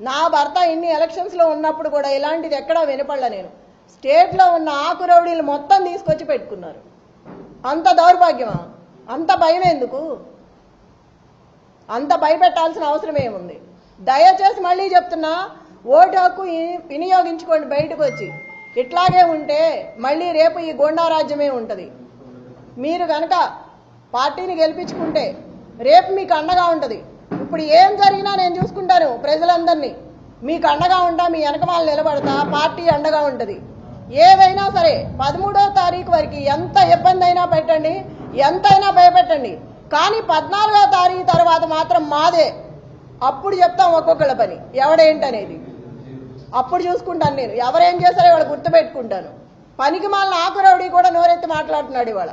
నా భర్త ఇన్ని ఎలక్షన్స్లో ఉన్నప్పుడు కూడా ఇలాంటిది ఎక్కడా వినపడలే నేను. స్టేట్లో ఉన్న ఆకు రౌడీలు మొత్తం తీసుకొచ్చి పెట్టుకున్నారు. అంత దౌర్భాగ్యమా? అంత భయం ఎందుకు? అంత భయపెట్టాల్సిన అవసరం ఏముంది? దయచేసి మళ్ళీ చెప్తున్నా ఓటు హక్కు ఈ- వినియోగించుకోండి బయటకు వచ్చి. ఇట్లాగే ఉంటే మళ్ళీ రేపు ఈ గోండా రాజ్యమే ఉంటుంది. మీరు కనుక పార్టీని గెలిపించుకుంటే రేపు మీకు అండగా ఉంటుంది. ఇప్పుడు ఏం జరిగినా నేను చూసుకుంటాను ప్రజలందరినీ. మీకు అండగా ఉంటా మీ వెనకమాల నిలబడతా పార్టీ అండగా ఉంటుంది. ఏదైనా సరే పదమూడో తారీఖు వరకు ఎంత ఇబ్బంది అయినా పెట్టండి ఎంతైనా భయపెట్టండి. కానీ పద్నాలుగో తారీఖు తర్వాత మాత్రం మాదే. అప్పుడు చెప్తాం ఒక్కొక్కళ్ళ పని. ఎవడేంటనేది? అప్పుడు చూసుకుంటాను నేను. ఎవరేం చేశారో ఇవాళ గుర్తుపెట్టుకుంటాను. పనికి మాలిన ఆకురవుడి కూడా నోరెత్తి మాట్లాడుతున్నాడు ఇవాళ.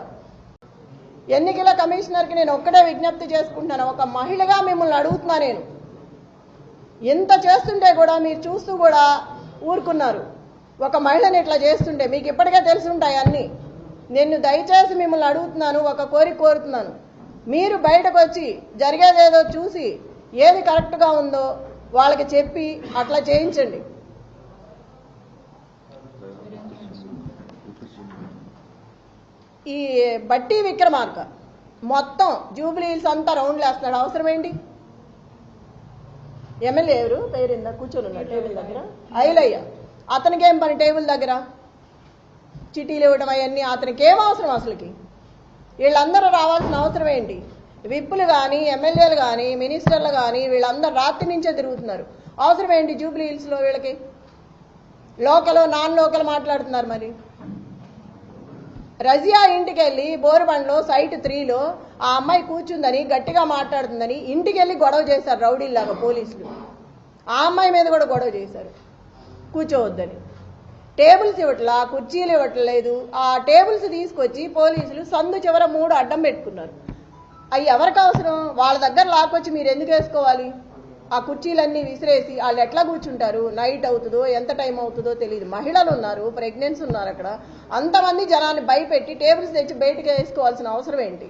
ఎన్నికల కమిషనర్కి నేను ఒక్కడే విజ్ఞప్తి చేసుకుంటున్నాను. ఒక మహిళగా మిమ్మల్ని అడుగుతున్నా నేను. ఎంత చేస్తుంటే కూడా మీరు చూస్తూ కూడా ఊరుకున్నారు. ఒక మహిళని ఇట్లా చేస్తుంటే మీకు ఇప్పటికే తెలుసుంటాయి అన్నీ. నేను దయచేసి మిమ్మల్ని అడుగుతున్నాను ఒక కోరిక కోరుతున్నాను. మీరు బయటకు వచ్చి జరిగేదేదో చూసి ఏది కరెక్ట్గా ఉందో వాళ్ళకి చెప్పి అట్లా చేయించండి. ఈ బట్టి విక్రమార్క మొత్తం జూబ్లీ హిల్స్ అంతా రౌండ్లు వేస్తున్నాడు అవసరం ఏంటి ఎమ్మెల్యే ఎవరు? పేరిందా కూర్చొని ఉన్నాడు. టేబుల్ దగ్గర. ఐలయ్య అతనికి ఏం పని టేబుల్ దగ్గర? చిటీలు ఇవ్వడం అవన్నీ అతనికి ఏం అవసరం అసలుకి? వీళ్ళందరూ రావాల్సిన అవసరం ఏంటి? విప్పులు కానీ ఎమ్మెల్యేలు కానీ మినిస్టర్లు కానీ వీళ్ళందరూ రాత్రి నుంచే తిరుగుతున్నారు. అవసరం ఏంటి జూబ్లీ హిల్స్లో వీళ్ళకి? లోకల్ నాన్ లోకల్ మాట్లాడుతున్నారు మరి. రజియా ఇంటికి వెళ్ళి బోరుబండ్లో సైట్ త్రీలో ఆ అమ్మాయి కూర్చుందని గట్టిగా మాట్లాడుతుందని ఇంటికి వెళ్ళి గొడవ చేశారు రౌడీల్లాగా పోలీసులు. ఆ అమ్మాయి మీద కూడా గొడవ చేశారు. కూర్చోవద్దని. టేబుల్స్ ఇవ్వట్లా కుర్చీలు ఇవ్వట్లేదు. ఆ టేబుల్స్ తీసుకొచ్చి పోలీసులు సందు చివర మూడు అడ్డం పెట్టుకున్నారు. అవి ఎవరికి అవసరం? వాళ్ళ దగ్గర లాక్కొచ్చి మీరు ఎందుకు వేసుకోవాలి? ఆ కుర్చీలన్నీ విసిరేసి వాళ్ళు ఎట్లా కూర్చుంటారు? నైట్ అవుతుందో ఎంత టైం అవుతుందో తెలియదు మహిళలు ఉన్నారు ప్రెగ్నెన్సీ ఉన్నారు అక్కడ. అంతమంది జనాన్ని భయపెట్టి టేబుల్స్ తెచ్చి బయటకు వేసుకోవాల్సిన అవసరం ఏంటి?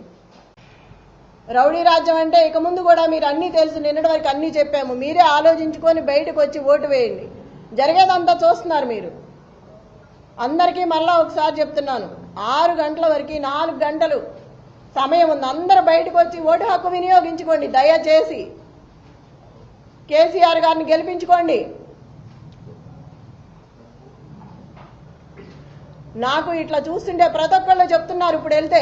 రౌడీ రాజ్యం అంటే ఇక ముందు కూడా మీరు అన్నీ తెలుసు నిన్నటి వరకు అన్నీ చెప్పాము. మీరే ఆలోచించుకొని బయటకు వచ్చి ఓటు వేయండి. జరిగేదంతా చూస్తున్నారు మీరు. అందరికీ మళ్ళా ఒకసారి చెప్తున్నాను. ఆరు గంటల వరకు నాలుగు గంటలు సమయం ఉంది. అందరూ బయటకు వచ్చి ఓటు హక్కు వినియోగించుకోండి దయచేసి. కేసీఆర్ గారిని గెలిపించుకోండి. నాకు ఇట్లా చూస్తుంటే ప్రతి ఒక్కళ్ళు చెప్తున్నారు ఇప్పుడు వెళ్తే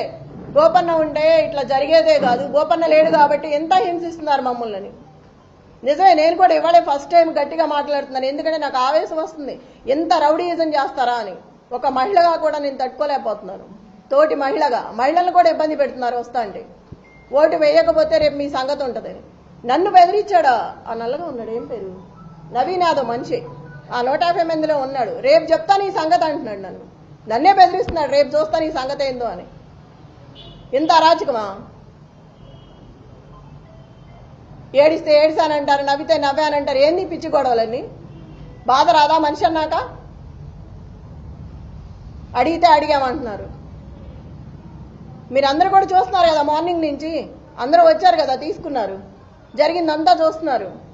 గోపన్న ఉంటే ఇట్లా జరిగేదే కాదు గోపన్న లేడు కాబట్టి ఎంత హింసిస్తున్నారు మమ్మల్ని. నిజమే నేను కూడా ఇవాళే ఫస్ట్ టైం గట్టిగా మాట్లాడుతున్నాను ఎందుకంటే నాకు ఆవేశం వస్తుంది ఎంత రౌడీయిజం చేస్తారా అని. ఒక మహిళగా కూడా నేను తట్టుకోలేకపోతున్నాను. తోటి మహిళగా మహిళలను కూడా ఇబ్బంది పెడుతున్నారు వస్తా అంటే. ఓటు వేయకపోతే రేపు మీ సంగతి ఉంటుంది. నన్ను బెదిరించాడా? ఆ నల్లగా ఉన్నాడు. ఏం పేరు? నవీన్ యాదవ్ మనిషి. ఆ నూట యాభై మందిలో ఉన్నాడు. రేపు చెప్తాను ఈ సంగతి అంటున్నాడు నన్ను. నన్నే బెదిరిస్తున్నాడు. రేపు చూస్తాను ఈ సంగతి ఏందో అని. ఇంత అరాచకమా? ఏడిస్తే ఏడిసానంటారు నవ్వితే నవ్వానంటారు. ఏంది పిచ్చి గొడవలన్నీ? బాధ రాదా మనిషి అన్నాక? అడిగితే అడిగామంటున్నారు. మీరు అందరూ కూడా చూస్తున్నారు కదా మార్నింగ్ నుంచి? అందరూ వచ్చారు కదా తీసుకున్నారు. జరిగిందంతా చూస్తున్నారు.